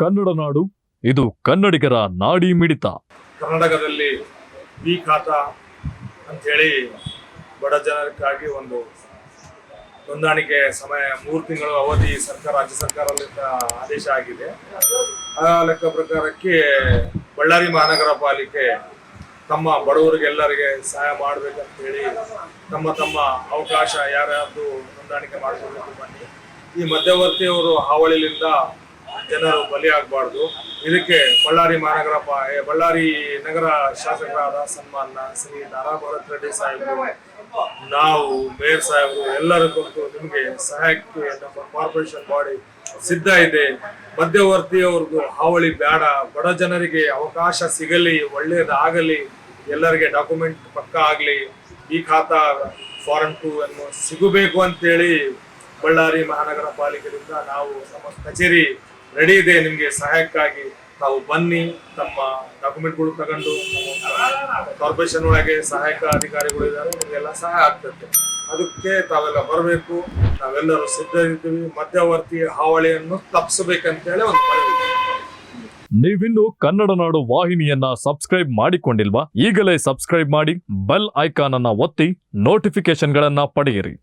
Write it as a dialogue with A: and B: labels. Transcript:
A: ಕನ್ನಡ ನಾಡು, ಇದು ಕನ್ನಡಿಗರ ನಾಡಿ ಮಿಡಿತ.
B: ಕರ್ನಾಟಕದಲ್ಲಿ ಈ ಖಾತ ಅಂಥೇಳಿ ಬಡ ಜನಕ್ಕಾಗಿ ಒಂದು ಹೊಂದಾಣಿಕೆ ಸಮಯ, ಮೂರು ತಿಂಗಳು ಅವಧಿ ಸರ್ಕಾರ, ರಾಜ್ಯ ಸರ್ಕಾರದಿಂದ ಆದೇಶ ಆಗಿದೆ. ಆ ಲೆಕ್ಕ ಪ್ರಕಾರಕ್ಕೆ ಬಳ್ಳಾರಿ ಮಹಾನಗರ ಪಾಲಿಕೆ ತಮ್ಮ ಬಡವರಿಗೆಲ್ಲರಿಗೆ ಸಹಾಯ ಮಾಡ್ಬೇಕಂತ ಹೇಳಿ ತಮ್ಮ ತಮ್ಮ ಅವಕಾಶ ಯಾರ್ಯಾರ್ದು ಹೊಂದಾಣಿಕೆ ಮಾಡಬೇಕು ಬನ್ನಿ. ಈ ಮಧ್ಯವರ್ತಿಯವರು ಹಾವಳಿಲಿಂದ ಜನರು ಬಲಿಯಾಗಬಾರ್ದು. ಇದಕ್ಕೆ ಬಳ್ಳಾರಿ ಮಹಾನಗರ ಬಳ್ಳಾರಿ ನಗರ ಶಾಸಕರಾದ ಸನ್ಮಾನ ಶ್ರೀ ನಾರಾ ಭರತ್ ರೆಡ್ಡಿ ಸಾಹೇಬರು, ನಾವು ಮೇಯರ್ ಸಾಹೇಬರು ಎಲ್ಲರೂ ನಿಮಗೆ ಸಹಾಯಕ್ಕೆ ನಮ್ಮ ಕಾರ್ಪೊರೇಷನ್ ಬಾಡಿ ಸಿದ್ಧ ಇದೆ. ಮಧ್ಯವರ್ತಿಯವ್ರಿಗೂ ಹಾವಳಿ ಬೇಡ. ಬಡ ಜನರಿಗೆ ಅವಕಾಶ ಸಿಗಲಿ ಒಳ್ಳೆಯದಾಗಲಿ ಎಲ್ಲರಿಗೆ ಡಾಕ್ಯುಮೆಂಟ್ ಪಕ್ಕ ಆಗಲಿ, ಈ ಖಾತಾ ಫಾರಂ ಟು ಅನ್ನು ಸಿಗಬೇಕು ಅಂತೇಳಿ ಬಳ್ಳಾರಿ ಮಹಾನಗರ ಪಾಲಿಕೆಯಿಂದ ನಾವು ನಮ್ಮ ಕಚೇರಿ ರೆಡಿ ಇದೆ, ನಿಮಗೆ ಸಹಾಯಕ್ಕಾಗಿ ತಾವು ಬನ್ನಿ, ತಮ್ಮ ಡಾಕ್ಯುಮೆಂಟ್ಗಳು ತಗೊಂಡು ಕಾರ್ಪೊರೇಷನ್ ಒಳಗೆ ಸಹಾಯಕ ಅಧಿಕಾರಿಗಳು ಇದ್ದಾರೆ, ನಿಮಗೆಲ್ಲ ಸಹಾಯ ಆಗ್ತದೆ. ಅದಕ್ಕೆ ತಾವೆಲ್ಲ ಬರಬೇಕು, ನಾವೆಲ್ಲರೂ ಸಿದ್ಧರಿದ್ದೀವಿ, ಮಧ್ಯವರ್ತಿ ಹಾವಳಿಯನ್ನು ತಪ್ಪಿಸಬೇಕಂತೇಳಿ ಒಂದು
A: ನೀವಿನ್ನು ಕನ್ನಡ ನಾಡು ವಾಹಿನಿಯನ್ನ ಸಬ್ಸ್ಕ್ರೈಬ್ ಮಾಡಿಕೊಂಡಿಲ್ವಾ? ಈಗಲೇ ಸಬ್ಸ್ಕ್ರೈಬ್ ಮಾಡಿ, ಬೆಲ್ ಐಕಾನ್ ಅನ್ನ ಒತ್ತಿ ನೋಟಿಫಿಕೇಶನ್ಗಳನ್ನ ಪಡೆಯಿರಿ.